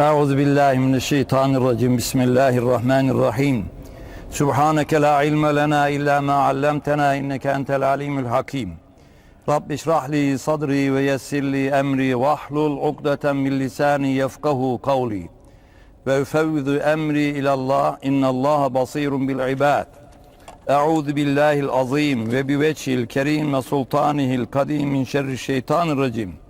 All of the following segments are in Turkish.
Euzu billahi mineşşeytanirracim. Bismillahirrahmanirrahim. Subhaneke la ilme lena illa ma allamtena inneke entel alimul hakim. Rabbi şrah li sadri ve yessir li emri ve ahlul ukdeten min lisani yefkahu kavli. Ve ufevvidu emri ilallah innallaha basirun bil ibad. Euzu billahil azim ve bi vecihil kerim ve sultanihil kadim min şerri şeytanirracim. racim.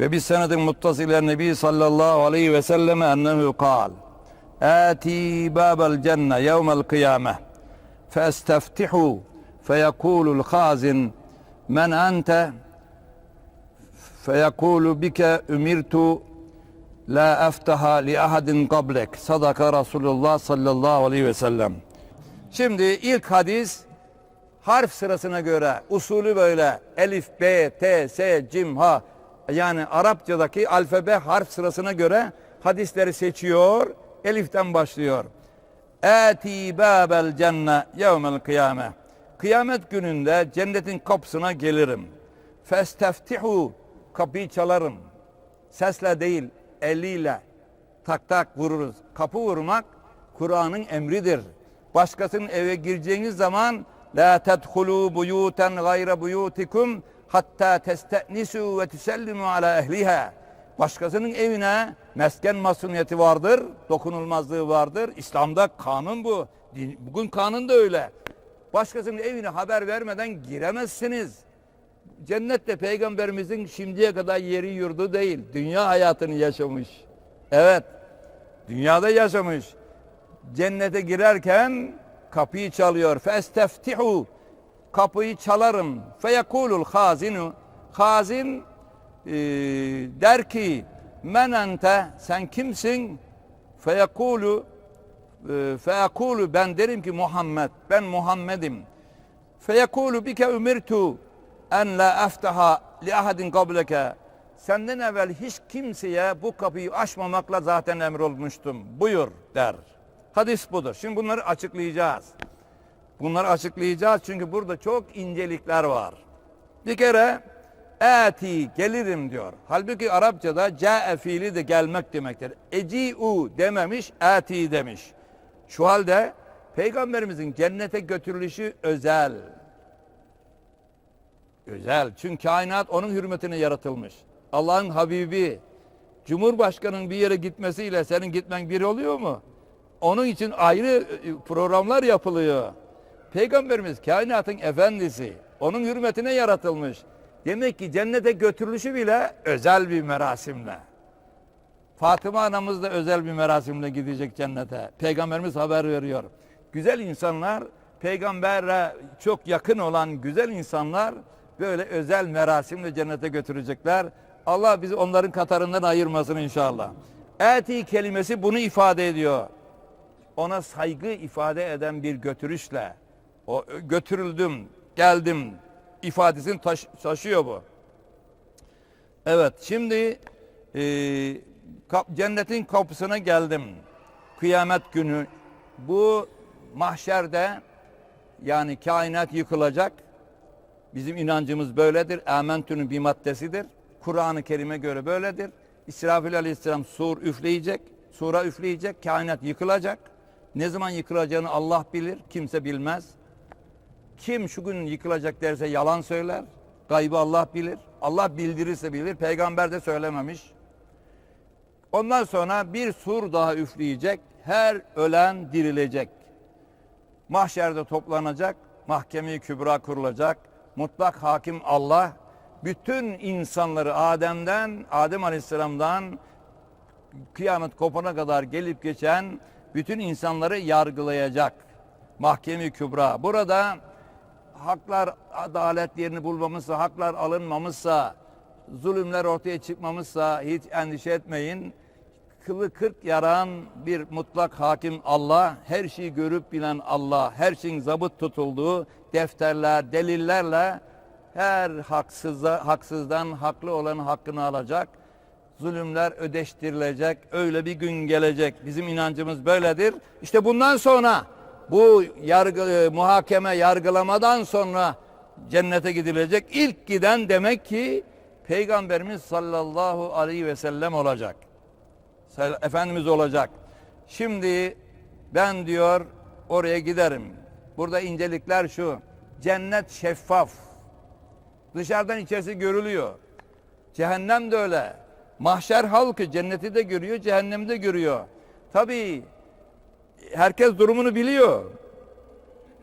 ve bir senedin muttasil nebi sallallahu aleyhi ve selleme ennehu kal. Ati babel cenne yevmel kıyame. Festeftihu feyekulul hazin men ente feyekulu bike ümirtu la eftaha li ahadin qablek. Sadaka Resulullah sallallahu aleyhi ve sellem. Şimdi ilk hadis harf sırasına göre usulü böyle. Elif, b, t, s, cim, ha yani Arapçadaki alfabe harf sırasına göre hadisleri seçiyor. Elif'ten başlıyor. Ati babel cenne yevmel kıyame. Kıyamet gününde cennetin kapısına gelirim. Festeftihu kapıyı çalarım. Sesle değil, eliyle tak tak vururuz. Kapı vurmak Kur'an'ın emridir. Başkasının eve gireceğiniz zaman la tedhulu buyuten gayre buyutikum hatta testenisu ve tusellimu ala ehliha. Başkasının evine mesken masuniyeti vardır, dokunulmazlığı vardır. İslam'da kanun bu. Bugün kanun da öyle. Başkasının evine haber vermeden giremezsiniz. Cennette peygamberimizin şimdiye kadar yeri yurdu değil. Dünya hayatını yaşamış. Evet. Dünyada yaşamış. Cennete girerken kapıyı çalıyor. Festeftihu kapıyı çalarım. Feyekulul hazinu hazin e, der ki men ente sen kimsin? Feyekulu e, feyekulu ben derim ki Muhammed ben Muhammed'im. Feyekulu bike umirtu en la eftaha li ahadin kableke senden evvel hiç kimseye bu kapıyı açmamakla zaten emrolmuştum. Buyur der. Hadis budur. Şimdi bunları açıklayacağız. Bunları açıklayacağız çünkü burada çok incelikler var. Bir kere eti gelirim diyor. Halbuki Arapçada ca'e fiili de gelmek demektir. Eci'u dememiş, eti demiş. Şu halde Peygamberimizin cennete götürülüşü özel. Özel. Çünkü kainat onun hürmetine yaratılmış. Allah'ın Habibi, Cumhurbaşkanının bir yere gitmesiyle senin gitmen bir oluyor mu? Onun için ayrı e, programlar yapılıyor. Peygamberimiz kainatın efendisi. Onun hürmetine yaratılmış. Demek ki cennete götürülüşü bile özel bir merasimle. Fatıma anamız da özel bir merasimle gidecek cennete. Peygamberimiz haber veriyor. Güzel insanlar, peygambere çok yakın olan güzel insanlar böyle özel merasimle cennete götürecekler. Allah bizi onların katarından ayırmasın inşallah. Eti kelimesi bunu ifade ediyor. Ona saygı ifade eden bir götürüşle o götürüldüm, geldim ifadesini taş- taşıyor bu. Evet, şimdi e, kap- cennetin kapısına geldim. Kıyamet günü bu mahşerde yani kainat yıkılacak. Bizim inancımız böyledir. Amentü'nün bir maddesidir. Kur'an-ı Kerim'e göre böyledir. İsrafil aleyhisselam sur üfleyecek. Sura üfleyecek. Kainat yıkılacak. Ne zaman yıkılacağını Allah bilir. Kimse bilmez. Kim şu gün yıkılacak derse yalan söyler. Gaybı Allah bilir. Allah bildirirse bilir. Peygamber de söylememiş. Ondan sonra bir sur daha üfleyecek. Her ölen dirilecek. Mahşerde toplanacak. Mahkeme-i Kübra kurulacak. Mutlak hakim Allah bütün insanları Adem'den, Adem Aleyhisselam'dan kıyamet kopana kadar gelip geçen bütün insanları yargılayacak. Mahkeme-i Kübra. Burada haklar adalet yerini bulmamışsa, haklar alınmamışsa, zulümler ortaya çıkmamışsa hiç endişe etmeyin. kılı kırk yaran bir mutlak hakim Allah, her şeyi görüp bilen Allah, her şeyin zabıt tutulduğu defterler, delillerle her haksıza, haksızdan haklı olan hakkını alacak. Zulümler ödeştirilecek. Öyle bir gün gelecek. Bizim inancımız böyledir. İşte bundan sonra bu yargı, muhakeme, yargılamadan sonra cennete gidilecek. İlk giden demek ki Peygamberimiz sallallahu aleyhi ve sellem olacak. Efendimiz olacak. Şimdi ben diyor oraya giderim. Burada incelikler şu. Cennet şeffaf. Dışarıdan içerisi görülüyor. Cehennem de öyle. Mahşer halkı cenneti de görüyor, cehennemi de görüyor. Tabii herkes durumunu biliyor.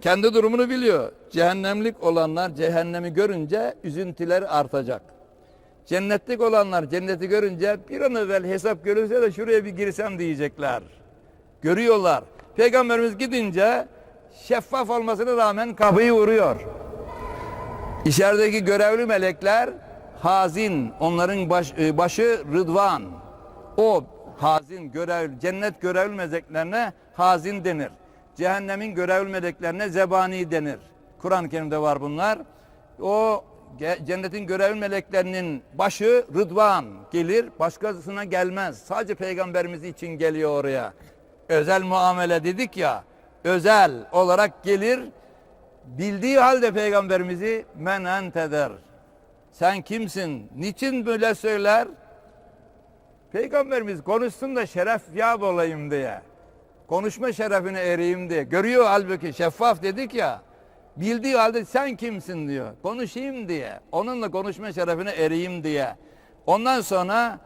Kendi durumunu biliyor. Cehennemlik olanlar cehennemi görünce üzüntüler artacak. Cennetlik olanlar cenneti görünce bir an evvel hesap görülse de şuraya bir girsem diyecekler. Görüyorlar. Peygamberimiz gidince şeffaf olmasına rağmen kapıyı vuruyor. İçerideki görevli melekler hazin, onların baş, e, başı Rıdvan. O hazin görevli, cennet görevli meleklerine hazin denir. Cehennemin görevli meleklerine zebani denir. Kur'an-ı Kerim'de var bunlar. O cennetin görevli meleklerinin başı Rıdvan gelir, başkasına gelmez. Sadece peygamberimiz için geliyor oraya. Özel muamele dedik ya, özel olarak gelir, bildiği halde peygamberimizi men ente der. Sen kimsin? Niçin böyle söyler? Peygamberimiz konuşsun da şeref yap olayım diye. Konuşma şerefine ereyim diye. Görüyor halbuki şeffaf dedik ya. Bildiği halde sen kimsin diyor. Konuşayım diye. Onunla konuşma şerefine ereyim diye. Ondan sonra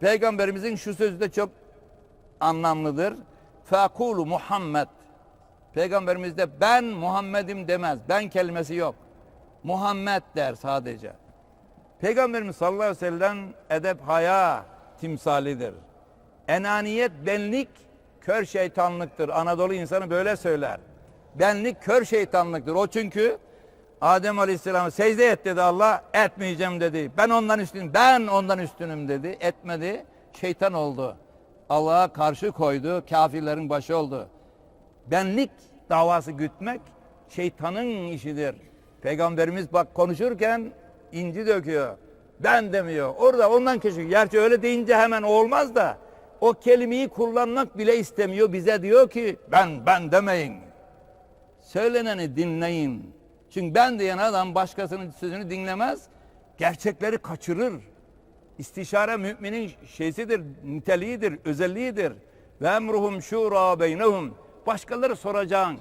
Peygamberimizin şu sözü de çok anlamlıdır. Fakulu Muhammed. Peygamberimiz de ben Muhammed'im demez. Ben kelimesi yok. Muhammed der sadece. Peygamberimiz sallallahu aleyhi ve sellem edep haya timsalidir. Enaniyet benlik kör şeytanlıktır. Anadolu insanı böyle söyler. Benlik kör şeytanlıktır. O çünkü Adem Aleyhisselam'a secde et dedi Allah. Etmeyeceğim dedi. Ben ondan üstünüm. Ben ondan üstünüm dedi. Etmedi. Şeytan oldu. Allah'a karşı koydu. Kafirlerin başı oldu. Benlik davası gütmek şeytanın işidir. Peygamberimiz bak konuşurken inci döküyor. Ben demiyor. Orada ondan keşif. Gerçi öyle deyince hemen olmaz da o kelimeyi kullanmak bile istemiyor. Bize diyor ki ben ben demeyin. Söyleneni dinleyin. Çünkü ben diyen adam başkasının sözünü dinlemez. Gerçekleri kaçırır. İstişare müminin şeysidir, niteliğidir, özelliğidir. Ve emruhum şura beynehum. Başkaları soracaksın.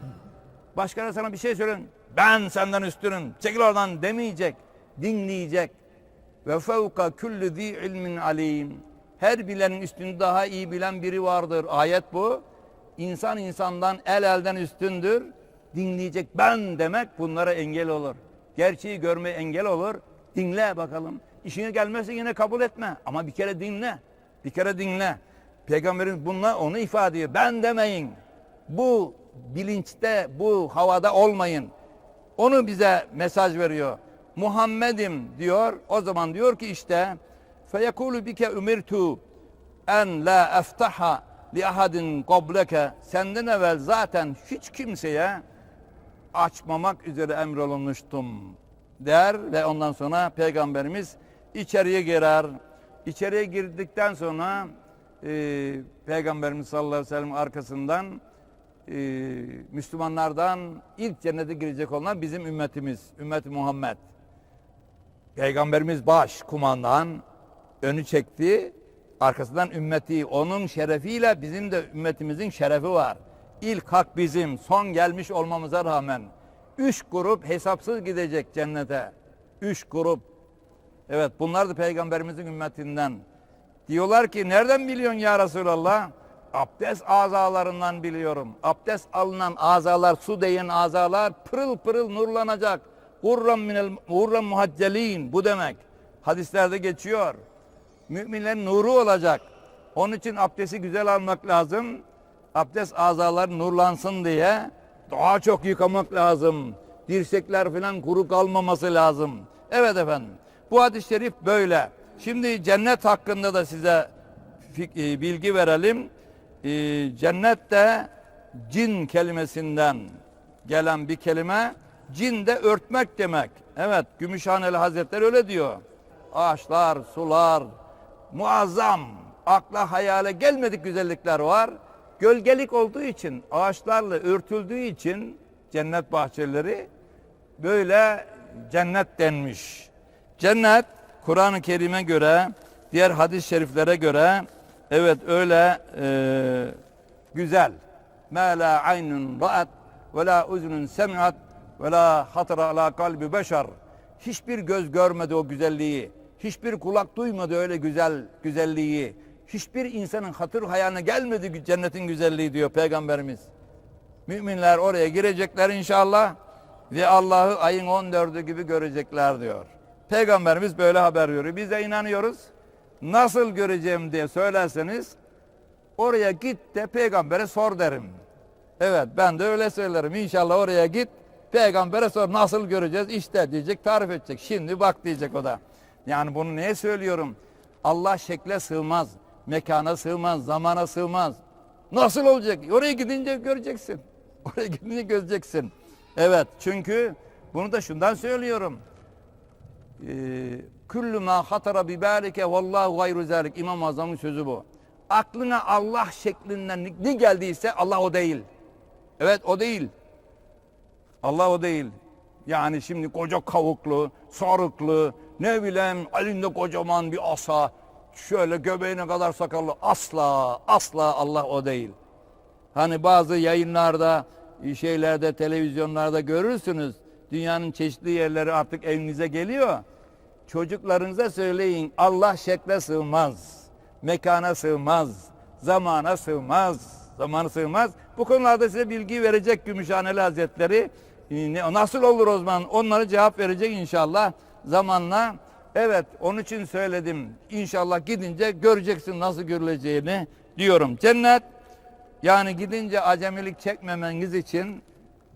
Başkaları sana bir şey söyleyin. Ben senden üstünüm. Çekil oradan demeyecek. Dinleyecek. Ve fevka kulli zi ilmin alim. Her bilenin üstünde daha iyi bilen biri vardır. Ayet bu. İnsan insandan el elden üstündür. Dinleyecek ben demek bunlara engel olur. Gerçeği görmeye engel olur. Dinle bakalım. İşine gelmezse yine kabul etme. Ama bir kere dinle. Bir kere dinle. Peygamberimiz bununla onu ifade ediyor. Ben demeyin. Bu bilinçte, bu havada olmayın. Onu bize mesaj veriyor. Muhammed'im diyor. O zaman diyor ki işte feyekulu bike umirtu en la eftaha li ahadin qableke senden evvel zaten hiç kimseye açmamak üzere emrolunmuştum der ve ondan sonra peygamberimiz içeriye girer. İçeriye girdikten sonra e, peygamberimiz sallallahu aleyhi ve sellem arkasından e, Müslümanlardan ilk cennete girecek olan bizim ümmetimiz, ümmet Muhammed. Peygamberimiz baş kumandan önü çekti. Arkasından ümmeti onun şerefiyle bizim de ümmetimizin şerefi var. İlk hak bizim son gelmiş olmamıza rağmen üç grup hesapsız gidecek cennete. Üç grup. Evet bunlar da peygamberimizin ümmetinden. Diyorlar ki nereden biliyorsun ya Resulallah? Abdest azalarından biliyorum. Abdest alınan azalar, su değen azalar pırıl pırıl nurlanacak. Urran minel urran muhaccelin bu demek. Hadislerde geçiyor. Müminlerin nuru olacak. Onun için abdesti güzel almak lazım. Abdest azalar nurlansın diye daha çok yıkamak lazım. Dirsekler falan kuru kalmaması lazım. Evet efendim. Bu hadis-i şerif böyle. Şimdi cennet hakkında da size e, bilgi verelim. E, cennet de cin kelimesinden gelen bir kelime. Cin de örtmek demek. Evet Gümüşhaneli Hazretleri öyle diyor. Ağaçlar, sular, muazzam, akla hayale gelmedik güzellikler var. Gölgelik olduğu için, ağaçlarla örtüldüğü için cennet bahçeleri böyle cennet denmiş. Cennet Kur'an-ı Kerim'e göre, diğer hadis-i şeriflere göre evet öyle e, güzel. Ma la aynun ra'at ve la uzunun semi'at ve la hatara ala kalbi beşer. Hiçbir göz görmedi o güzelliği. Hiçbir kulak duymadı öyle güzel güzelliği. Hiçbir insanın hatır hayaline gelmedi cennetin güzelliği diyor Peygamberimiz. Müminler oraya girecekler inşallah ve Allah'ı ayın 14'ü gibi görecekler diyor. Peygamberimiz böyle haber veriyor. Biz de inanıyoruz. Nasıl göreceğim diye söylerseniz oraya git de peygambere sor derim. Evet ben de öyle söylerim. İnşallah oraya git peygambere sor nasıl göreceğiz işte diyecek tarif edecek. Şimdi bak diyecek o da. Yani bunu niye söylüyorum? Allah şekle sığmaz, mekana sığmaz, zamana sığmaz. Nasıl olacak? Oraya gidince göreceksin. Oraya gidince göreceksin. Evet çünkü bunu da şundan söylüyorum. Ee, Küllü ma hatara bi balike vallahu gayru zalik. İmam-ı Azam'ın sözü bu. Aklına Allah şeklinden ne geldiyse Allah o değil. Evet o değil. Allah o değil. Yani şimdi koca kavuklu, sarıklı, ne bileyim elinde kocaman bir asa, şöyle göbeğine kadar sakallı asla, asla Allah o değil. Hani bazı yayınlarda, şeylerde, televizyonlarda görürsünüz. Dünyanın çeşitli yerleri artık evinize geliyor. Çocuklarınıza söyleyin Allah şekle sığmaz, mekana sığmaz, zamana sığmaz, zamana sığmaz. Bu konularda size bilgi verecek Gümüşhaneli Hazretleri. Nasıl olur o zaman? Onlara cevap verecek inşallah zamanla. Evet onun için söyledim. İnşallah gidince göreceksin nasıl görüleceğini diyorum. Cennet yani gidince acemilik çekmemeniz için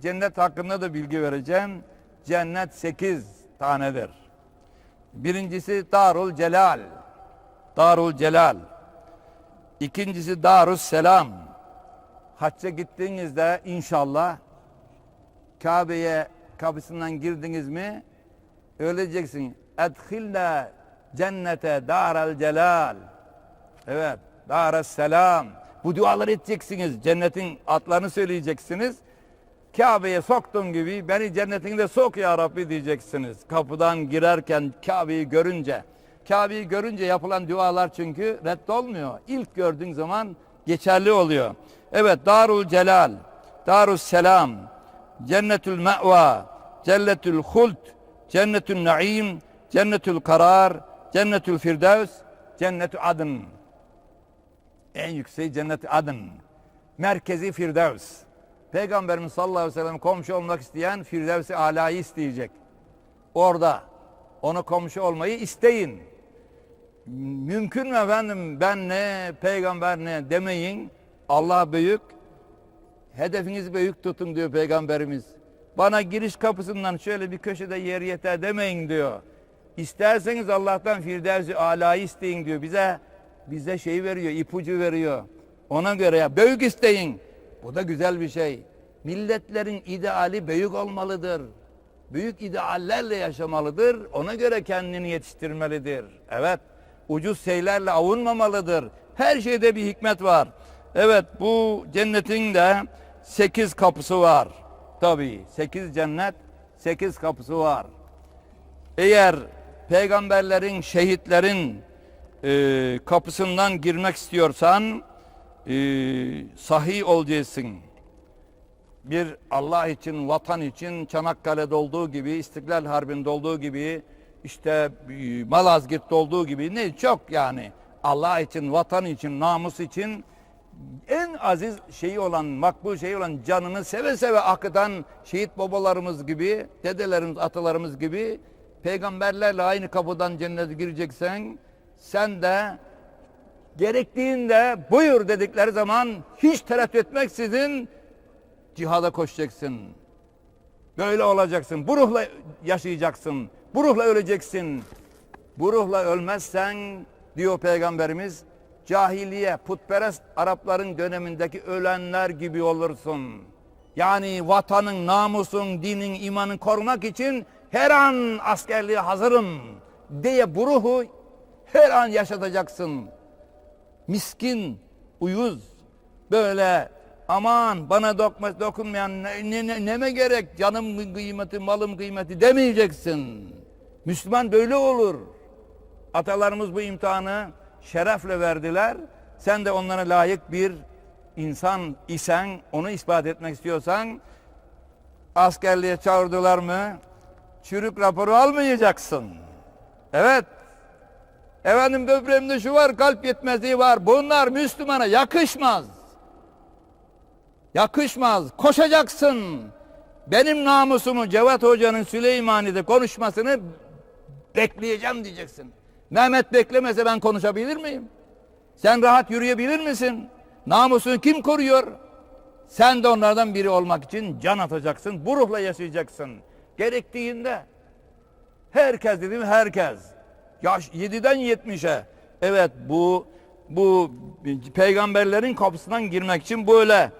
cennet hakkında da bilgi vereceğim. Cennet sekiz tanedir. Birincisi Darul Celal. Darul Celal. İkincisi Darus Selam. Hacca gittiğinizde inşallah Kabe'ye kapısından girdiniz mi öleceksin. Edhilna cennete daral celal. Evet. Dares selam. Bu duaları edeceksiniz. Cennetin adlarını söyleyeceksiniz. Kabe'ye soktum gibi beni cennetinde sok ya Rabbi diyeceksiniz. Kapıdan girerken Kabe'yi görünce. Kabe'yi görünce yapılan dualar çünkü reddolmuyor. İlk gördüğün zaman geçerli oluyor. Evet Darul Celal, Darus Selam, Cennetül Me'va, Cennetül Hult, Cennetül Naim, Cennetül Karar, Cennetül Firdevs, Cennetü Adın. En yüksek cennet adın. Merkezi Firdevs. Peygamberimiz sallallahu aleyhi ve sellem komşu olmak isteyen Firdevs-i Ala'yı isteyecek. Orada ona komşu olmayı isteyin. Mümkün mü efendim ben ne peygamber ne demeyin. Allah büyük. Hedefinizi büyük tutun diyor peygamberimiz. Bana giriş kapısından şöyle bir köşede yer yeter demeyin diyor. İsterseniz Allah'tan Firdevs-i Ala'yı isteyin diyor. Bize bize şey veriyor, ipucu veriyor. Ona göre ya büyük isteyin. Bu da güzel bir şey. Milletlerin ideali büyük olmalıdır. Büyük ideallerle yaşamalıdır. Ona göre kendini yetiştirmelidir. Evet, ucuz şeylerle avunmamalıdır. Her şeyde bir hikmet var. Evet, bu cennetin de sekiz kapısı var. Tabii, sekiz cennet, sekiz kapısı var. Eğer peygamberlerin, şehitlerin e, kapısından girmek istiyorsan e, sahih olacaksın. Bir Allah için, vatan için Çanakkale'de olduğu gibi, İstiklal Harbi'nde olduğu gibi, işte e, Malazgirt'te olduğu gibi ne çok yani Allah için, vatan için, namus için en aziz şeyi olan, makbul şeyi olan canını seve seve akıtan şehit babalarımız gibi, dedelerimiz, atalarımız gibi peygamberlerle aynı kapıdan cennete gireceksen sen de gerektiğinde buyur dedikleri zaman hiç tereddüt etmeksizin cihada koşacaksın. Böyle olacaksın. Bu ruhla yaşayacaksın. Bu ruhla öleceksin. Bu ruhla ölmezsen diyor peygamberimiz cahiliye, putperest Arapların dönemindeki ölenler gibi olursun. Yani vatanın, namusun, dinin, imanın korumak için her an askerliğe hazırım diye bu ruhu her an yaşatacaksın. Miskin, uyuz, böyle aman bana dokma, dokunmayan ne, ne, ne, neme gerek canım kıymeti, malım kıymeti demeyeceksin. Müslüman böyle olur. Atalarımız bu imtihanı şerefle verdiler. Sen de onlara layık bir insan isen, onu ispat etmek istiyorsan askerliğe çağırdılar mı çürük raporu almayacaksın. Evet. Efendim böbreğimde şu var, kalp yetmezliği var. Bunlar Müslümana yakışmaz. Yakışmaz. Koşacaksın. Benim namusumu Cevat Hoca'nın Süleymani'de konuşmasını bekleyeceğim diyeceksin. Mehmet beklemese ben konuşabilir miyim? Sen rahat yürüyebilir misin? Namusunu kim koruyor? Sen de onlardan biri olmak için can atacaksın. Bu ruhla yaşayacaksın. Gerektiğinde. Herkes dedim herkes. Yaş 7'den 70'e. Evet bu bu peygamberlerin kapısından girmek için böyle.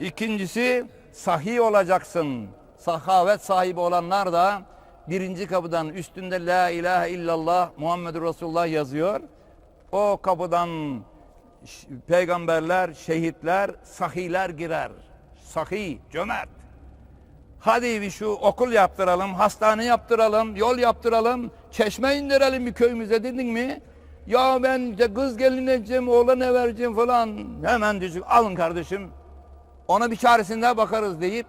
İkincisi sahih olacaksın. Sahavet sahibi olanlar da birinci kapıdan üstünde la ilahe illallah Muhammedur Resulullah yazıyor. O kapıdan peygamberler, şehitler, sahiler girer. Sahih, cömert. Hadi bir şu okul yaptıralım, hastane yaptıralım, yol yaptıralım, çeşme indirelim bir köyümüze dedin mi? Ya ben işte kız gelin edeceğim, oğlan vereceğim falan. Hemen diyecek, alın kardeşim. Ona bir çaresinde bakarız deyip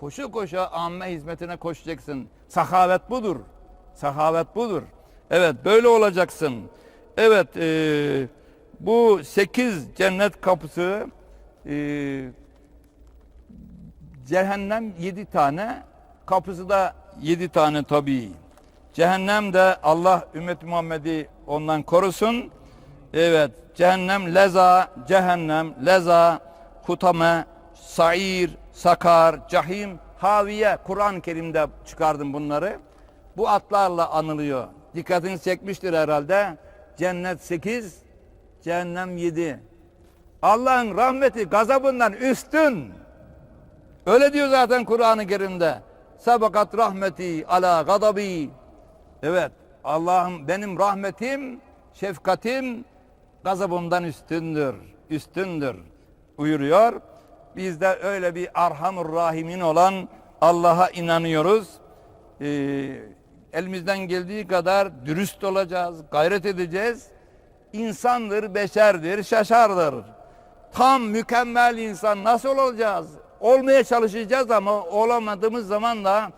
koşu koşa amme hizmetine koşacaksın. Sahavet budur. Sahavet budur. Evet böyle olacaksın. Evet eee, bu sekiz cennet kapısı eee Cehennem yedi tane, kapısı da yedi tane tabii. Cehennem de Allah ümmet Muhammed'i ondan korusun. Evet, cehennem leza, cehennem leza, hutame, sair, sakar, cahim, haviye. Kur'an-ı Kerim'de çıkardım bunları. Bu atlarla anılıyor. Dikkatini çekmiştir herhalde. Cennet sekiz, cehennem yedi. Allah'ın rahmeti gazabından üstün. Öyle diyor zaten Kur'an-ı Kerim'de. Sabakat rahmeti ala gadabi. Evet Allah'ım benim rahmetim, şefkatim gazabımdan üstündür. Üstündür buyuruyor. Biz de öyle bir arhamur rahimin olan Allah'a inanıyoruz. Ee, elimizden geldiği kadar dürüst olacağız, gayret edeceğiz. İnsandır, beşerdir, şaşardır. Tam mükemmel insan nasıl olacağız? Olmaya çalışacağız ama olamadığımız zaman da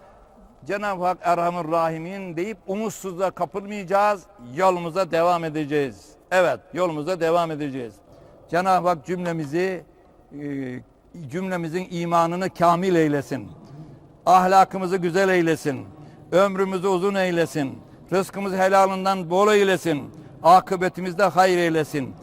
Cenab-ı Hak Erhamur Rahimin deyip umutsuzluğa kapılmayacağız. Yolumuza devam edeceğiz. Evet yolumuza devam edeceğiz. Cenab-ı Hak cümlemizi e, cümlemizin imanını kamil eylesin. Ahlakımızı güzel eylesin. Ömrümüzü uzun eylesin. Rızkımızı helalından bol eylesin. Akıbetimizde hayır eylesin.